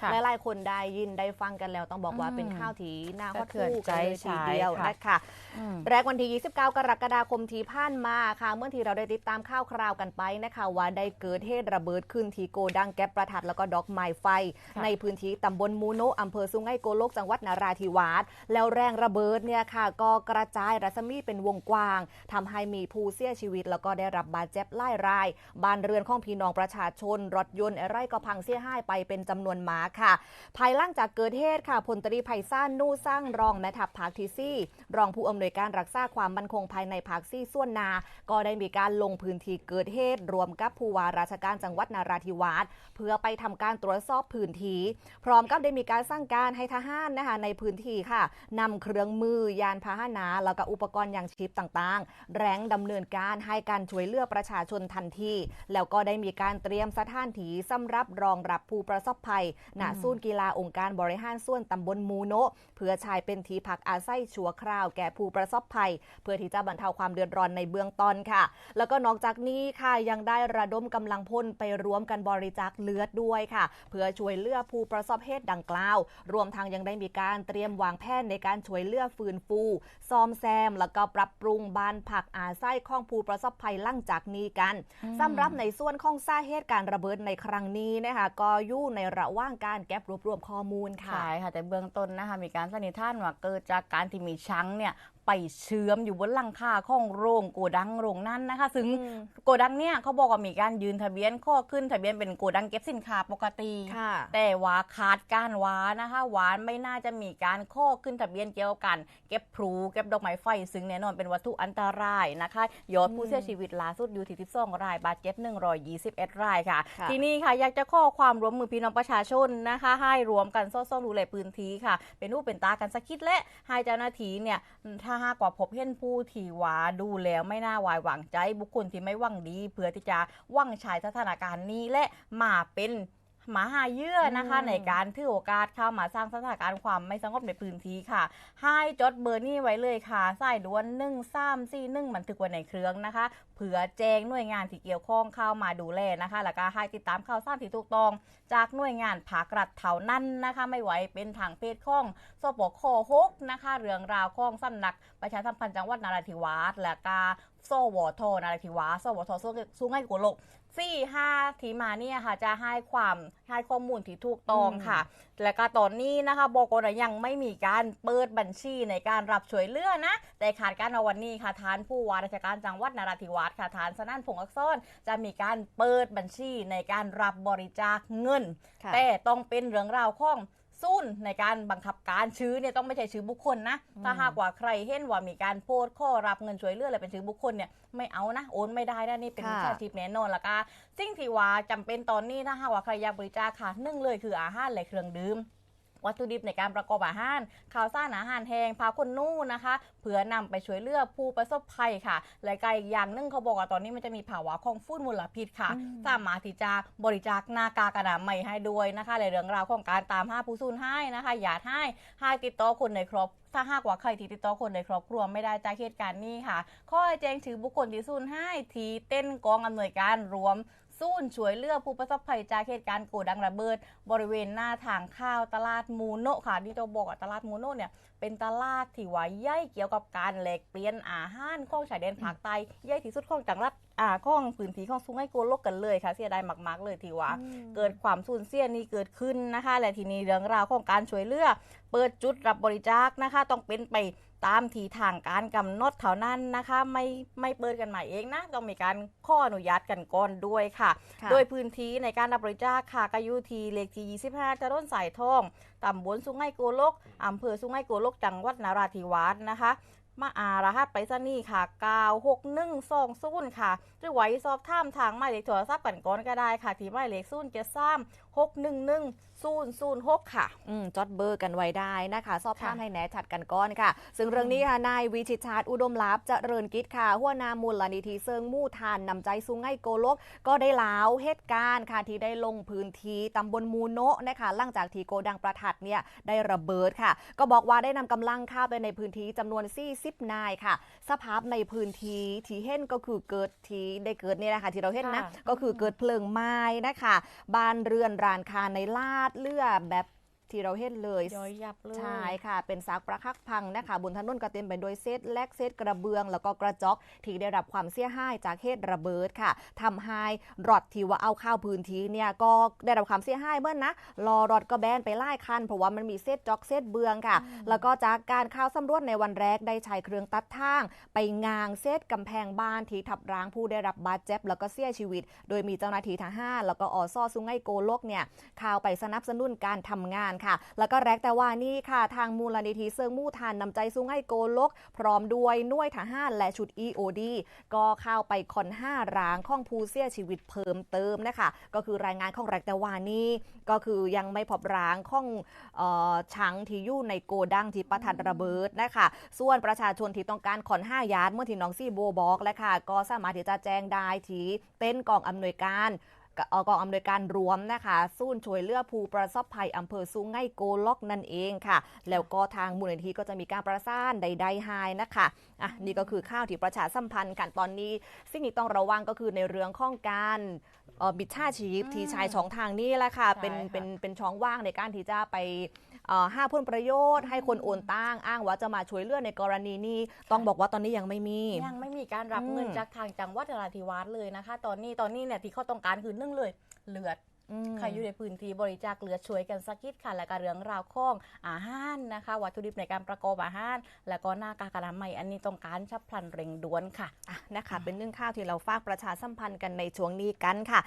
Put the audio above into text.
ค่ะหลายๆคนได้ยินได้ฟังกันแล้วต้องบอกว่าอืมเป็นข้าวทีน่าสะฮอดเทือนคู่ใจกันเลยทีเดียวใช่ค่ะนะคะอืมแรกวันที่ 29 กรกฎาคมที่ผ่านมาค่ะ เมื่อที่เราได้ติดตามข่าวคราวกันไปนะคะ ว่าได้เกิดเหตุระเบิดขึ้นที่โกดังแก๊ปประทัดแล้วก็ดอกไม้ไฟค่ะในพื้นที่ตำบลมูโนะอำเภอสุไหงโกลกจังหวัดนาราธิวาสแล้วแรงระเบิดเนี่ยค่ะ ก็กระจายรัศมีเป็นวงกว้างทำให้มีผู้เสียชีวิต แล้วก็ได้รับบาดเจ็บหลายรายบ้านเรือนของพี่น้องประชาชนรถยนต์อะไรก็พังเสียหายไปเป็นจำนวนมากค่ะ ภายหลังจากเกิดเหตุค่ะพลตรีไพศาลนู่สร้างรองแม่ทัพภาคที่ซี่ รองผู้อำนวยการรักษาความมั่นคงภายในภาคซี่ส่วนนา ก็ได้มีการลงพื้นที่เกิดเหตุรวมกับผู้ว่าราชการจังหวัดนาราธิวาสเพื่อไปทำการตรวจสอบพื้นที่พร้อมกับได้มีการสร้างการให้ทหารนะคะในพื้นที่ค่ะนำเครื่องมือยานพาหนะแล้วก็อุปกรณ์อย่างชีพต่างๆ แรงดำเนินการให้การช่วยเหลือประชาชนทันทีแล้วก็ได้มีการเตรียมสถานที่สำหรับรองรับผู้ประสบภัยณศูนย์กีฬาองค์การบริหารส่วนตำบลมูโนะเพื่อใช้เป็นที่พักอาศัยชั่วคราวแก่ผู้ประสบภัย เพื่อที่จะบรรเทาความเดือดร้อนในเบื้องต้นค่ะ แล้วก็นอกจากนี้ค่ะยังได้ระดมกำลังพลไปร่วมกันบริจาคเลือดด้วยค่ะ เพื่อช่วยเหลือผู้ประสบเหตุดังกล่าว รวมทั้งยังได้มีการเตรียมวางแผนในการช่วยเหลือฟื้นฟูซ่อมแซม แล้วก็ปรับปรุงบ้านพักอาศัยของผู้ประสบภัยหลังจากนี้กันสำหรับในส่วนของสาเหตุการระเบิดในครั้งนี้นะคะก็อยู่ในระหว่างการแก็บรวบรวมข้อมูลค่ะ ใช่ค่ะ แต่เบื้องต้นนะคะมีการสันนิษฐานว่าเกิดจากการที่มีช้างเนี่ย ไปเชื่อมอยู่บนหลังคาของโรงโกดังโรงนั้นนะคะ ซึ่งอืมโกดังเนี่ยเขาบอกว่ามีการยืนทะเบียนข้อขึ้นทะเบียนเป็นโกดังเก็บสินค้าปกติค่ะแต่ว่าขาดการวานะคะวานไม่น่าจะมีการข้อขึ้นทะเบียนเกี่ยวกันเก็บพลูเก็บดอกไม้ไฟ ซึ่งแน่นอนเป็นวัตถุอันตรายนะคะยอดผู้เสียชีวิตล่าสุดอยู่ที่12รายบาดเจ็บ121 รายค่ะค่ะทีนี้ค่ะอยากจะข้อความร่วมมือพี่น้องประชาชนนะคะ ให้รวมกันซ่อมๆดูแลพื้นที่ค่ะ เป็นรูปเป็นตากันสักคิดและให้เจ้าหน้าที่เนี่ยถ้าหากว่าพบเห็นผู้ที่ว่าดูแล้วไม่น่าไว้วางใจบุคคลที่ไม่หวังดี เพื่อที่จะหวังใช้สถานการณ์นี้และมาเป็น หมาหาเหยื่อนะคะอืมในการถือโอกาสเข้ามาสร้างสถานการณ์ความไม่สงบในพื้นที่ค่ะ ให้จดเบอร์นี้ไว้เลยค่ะสายด่วน1 3 4 1บันทึกไว้ในเครื่องนะคะ เผื่อแจ้งหน่วยงานที่เกี่ยวข้องเข้ามาดูแลนะคะ แล้วก็ให้ติดตามข่าวสารที่ถูกต้อง จากหน่วยงานภาครัฐเท่านั้นนะคะ ไม่ไหวเป็นทางเพศข้องสปคหกนะคะ เรื่องราวข้องสำนักประชาสัมพันธ์จังหวัดนราธิวาสและกาโซวทนราธิวาสโซวทสูงให้กุโลกสี่ห้าทีมาเนี่ยค่ะ จะให้ความให้ข้อมูลที่ถูกต้องค่ะ และก็ตอนนี้นะคะบกนยังไม่มีการเปิดบัญชีในการรับช่วยเหลือนะ แต่ขาดการเอาวันนี้ค่ะทานผู้ว่าราชการจังหวัดนราธิวาสค่ะทานสนั่นพงษ์อักษรจะมีการเปิดบัญชีในการรับบริจาคเงินค่ะแต่ต้องเป็นเรื่องราวของ ซุ่นในการบังคับการชื่อเนี่ยต้องไม่ใช่ชื่อบุคคลนะ ถ้าหากว่าใครเห็นว่ามีการโพสต์ข้อรับเงินช่วยเหลืออะไรเป็นชื่อบุคคลเนี่ยไม่เอานะโอนไม่ได้นะนี่เป็นค่ะมิจฉาชีพแน่นอนละกาสิ่งที่ว่าจำเป็นตอนนี้ถ้าหากว่าใครอยากบริจาคค่ะหนึ่งเลยคืออาหารและเครื่องดื่ม วัตถุดิบในการประกอบอาหารข่าวสารอาหารแห้งพาคนนู่นนะคะเพื่อนำไปช่วยเหลือผู้ประสบภัยค่ะและก็อีกอย่างหนึงเขาบอกว่าตอนนี้มันจะมีภาวะของฟุ้นมลพิษค่ะอืมสามารถที่จะบริจาคหน้ากากอนามัยให้ด้วยนะคะในเรื่องราวของการตามหาผู้สูญให้นะคะ อย่าให้ให้ติดต่อคนในครอบถ้าหากว่าใครที่ติดต่อคนในครอบครัวไม่ได้จากเหตุการณ์นี้ค่ะ ข้อให้แจ้งถือบุคคลที่สูญให้ทีเต้นกองอำนวยการรวม สู้นช่วยเลือผู้ประสบภัยจากเหตุการณ์โกดังระเบิด บริเวณหน้าทางข้าวตลาดมูโนค่ะที่ต้องบอกตลาดมูโนเนี่ยเป็นตลาดที่ว่าใหญ่เกี่ยวกับการแลกเปลี่ยนอาหารของชายแดนภาคใต้ใหญ่ที่สุดของจังหวัดอ่าของพื้นที่ของสุงไหงโกลกกันเลยค่ะเสียดายมากๆเลยที่ว่าเกิดความสูญเสียนี้เกิดขึ้นนะคะ และทีนี้เรื่องราวของการช่วยเหลือเปิดจุดรับบริจาคนะคะ ต้องเป็นไป ตามทีทางการกำหนดเท่านั้นนะคะ ไม่ไม่เปิดกันใหม่เองนะต้องมีการข้ออนุญาตกันก่อนด้วยค่ะค่ะโดยพื้นที่ในการรับบริจาคค่ะก็อยู่ที่เลขที่25จะต้นสายทองตำบลสุไหงโกลกอำเภอสุไหงโกลกจังหวัดนราธิวาสนะคะมาอารหัสไปรษณีย์ค่ะ96120ค่ะหรือไว้สอบถามทางหมายเลขโทรศัพท์กันก่อนก็ได้ค่ะ ที่หมายเลข0 7 3 6 1 1 0 0 6ค่ะอืมจดเบอร์กันไว้ได้นะคะ สอบถามค่ะให้แน่ชัดกันก่อนค่ะ ซึ่งเรื่องนี้ค่ะนายวิชิตชาติอุดมลับเจริญกิจค่ะ หัวหนามูลนิธิเซิงมู่ทานนำใจสุงไงโกลก ก็ได้เล่าเหตุการณ์ค่ะที่ได้ลงพื้นที่ตำบลมูโนะนะคะหลังจากที่โกดังประทัดเนี่ยได้ระเบิดค่ะ ก็บอกว่าได้นำกำลังเข้าไปในพื้นที่จำนวน 40 นายค่ะ สภาพในพื้นที่ที่เห็นก็คือเกิดที่ได้เกิดเนี่ยนะคะที่เราเห็นนะค่ะก็คือเกิดเพลิงไหม้นะคะบ้านเรือนรร้านค้าในลาดเลือแบบ ที่เราเห็นเลยย้อยยับเลยใช่ค่ะ เป็นซากปรักหักพังนะคะบนถนนก็เต็มไปด้วยเศษแลกเศษกระเบื้อง แล้วก็กระจกที่ได้รับความเสียหายจากเหตุระเบิดค่ะทำให้รถที่ว่าเอาเข้าพื้นที่เนี่ยก็ได้รับความเสียหายเมื่อนะรอรถก็แบนไปไล่คันเพราะว่ามันมีเศษจอกเศษเบืองค่ะ แล้วก็จากการเข้าสำรวจในวันแรกได้ใช้เครื่องตัดทาง ไปงางเศษกำแพงบ้านที่ทับร้างผู้ได้รับบาดเจ็บแล้วก็เสียชีวิต โดยมีเจ้าหน้าที่ทหารแล้วก็อสซุงไงโกลกเนี่ยข่าวไปสนับสนุนการทำงานค่ะ แล้วก็แรกแต่ว่านี่ค่ะ ทางมูลนิธิเซิงมู่ทานนำใจซุงไงโกลก พร้อมด้วยน่วยทหารและชุด EOD ก็เข้าไปคอนห้าร้างข้องผู้เสียชีวิตเพิ่มเติมนะคะ ก็คือรายงานของแรกแต่ว่านี่ก็คือยังไม่พบร้างข้องออช้างที่อยู่ในโกดังที่ประทัดระเบิดนะคะ ส่วนประชาชนที่ต้องการขอนห้ายาร์ดเมื่อที่น้องซี่โบบอกแล้วค่ะ ก็สามารถที่จะแจ้งได้ที่เต้นกองอำนวยการ กองอำนวยการรวมนะคะศูนย์ช่วยเหลือผู้ประสบภัยอำเภอซุงไงโกล็อกนั่นเองค่ะ แล้วก็ทางมูลนิธิก็จะมีการประสานใดๆให้นะคะอะนี่ก็คือข้าวที่ประชาสัมพันธ์กันตอนนี้ สิ่งที่ต้องระวังก็คือในเรื่องของการเอ่อบิดชาชีพอืมที่ใช้ช่องทางนี้แหละค่ะใช่เป็นค่ะเป็นเป็นช่องว่างในการที่จะไปเอ่อห้าผลประโยชน์ให้คนโอนตั้งอ้างว่าจะมาช่วยเหลือในกรณีนี้ต้องบอกว่าตอนนี้ยังไม่มี ยังไม่มีการรับอืมเงินจากทางจังหวัดนราธิวาสเลยนะคะ ตอนนี้ตอนนี้เนี่ยที่เขาต้องการคือนึ่งเลยเลือดมใครอยู่ในพื้นที่บริจาคเลือดช่วยกันสักนิดค่ะ และก็เรื่องราวของอาหารนะคะ วัตถุดิบในการประกอบอาหาร แล้วก็หน้ากากอนามัยอันนี้ต้องการฉับพลันเร่งด่วนค่ะอะนะคะ เป็นเรื่องข้าวที่เราฝากประชาสัมพันธ์กันในช่วงนี้กันค่ะ